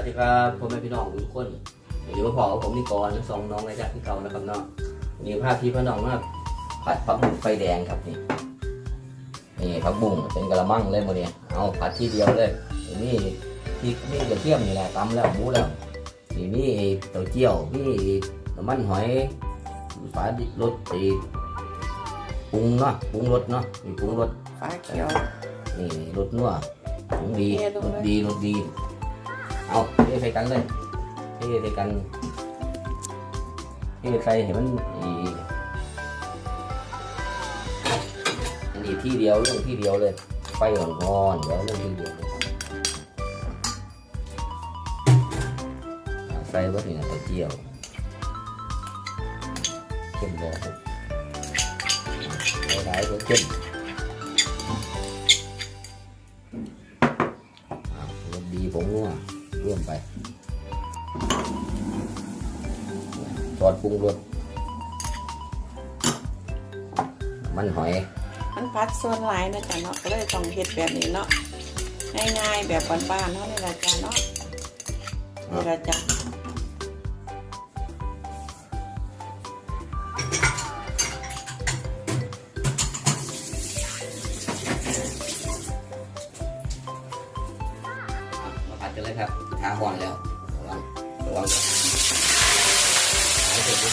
วัสดีครับพ่อแม่พี่น้องทุกคนอยู่กับพ่อกับผมนี่ก่อนทั้งสองน้องเลยจ้ะที่เก่านะครับเนาะวันนี่ภาพที่พ่อน้องมาผัดผักบุ้งไฟแดงครับนี่นี่ผักบุ้งเป็นกระมังเลยโมเนี่ยเอาผัดที่เดียวเลยนี่พริกนี่กระเทียมนี่แหละตำแล้วหมูแล้วนี่มีเต้าเจี้ยวมีน้ำมันหอยฝาดิรสไอ้ปรุงเนาะปรุงรสเนาะมีปรุงรสฟ้าเขียวนี่รสนัวของดีเทลรงสเลยดีรสดี เอาเทใส่กันเลยเทใส่กันเทใส่เห็นมันอีอันนี้ที่เดียวเรื่องที่เดียวเลยไฟอ่อนๆเดี๋ยวเรื่องที่เดียวเลยอ่าใส่วัตถุดิบเจียวเข้มเลยครับหลายๆก็เข้ม ซอสปรุงรสมันหอยมันพัดส่วนหลายนะจ๊ะเนาะก็เลยต้องเฮ็ดแบบนี้เนาะง่ายๆแบบบ้านๆเนาะนี่ละจ้ะเนาะนี่ละจ้ะมาผัดกันเลยครับทาห่อนแล้วระวังระวัง เอาเสร็จปุ๊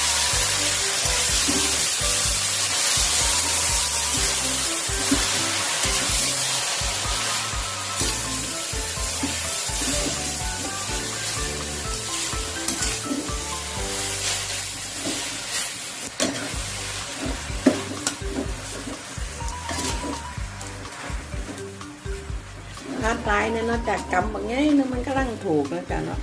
บ ใส่แรงใส่แรงพัดหลายเนี่ยนาะจากกำบางไงนึงมันกำลังถูกนะจ๊ะเนาะ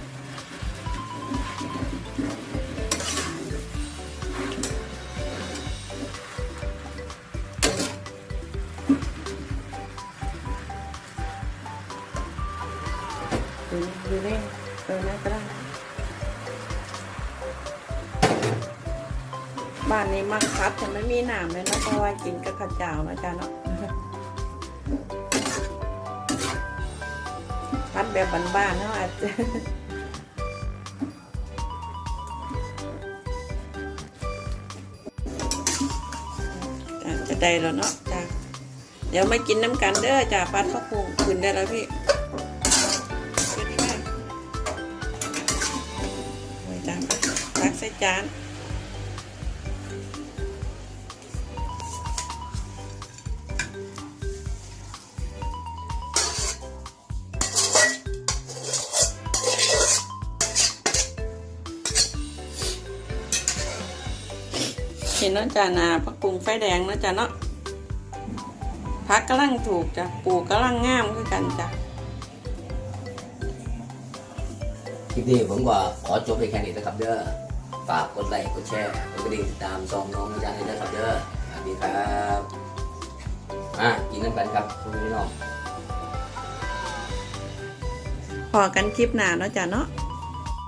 ดูดูเล่นเออนะกำลังบ้านนี้มักพัดแต่ไม่มีหนามเลยนะเพราะว่ากินกับข้าวเจ้านะจ๊ะเนาะ แบบบ้านๆเนาะอาจจะจะได้แล้วเนาะจ้ะเดี๋ยวมากินน้ำกันเด้อจ้ะพัดพระพุงขึ้นได้แล้วพี่ขึ้นไปโอ้ยจ้ะตักใส่จาน เห็นเนาะจ้ะนาพักปรุงไฟแดงเนาะจ้ะเนาะพักกำลังถูกจ้ะปลูกกำลังงามคือกันจ้ะคลิปนี้ผมก็ขอจบไปแค่นี้นะครับเด้อฝากกดไลค์กดแชร์กดกระดิ่งติดตามซองน้องอาจารย์ให้ด้วยครับเด้อสวัสดีครับอะกินน้ำกันครับคุณพี่น้องพอกันคลิปหน้าเนาะจ้ะเนาะ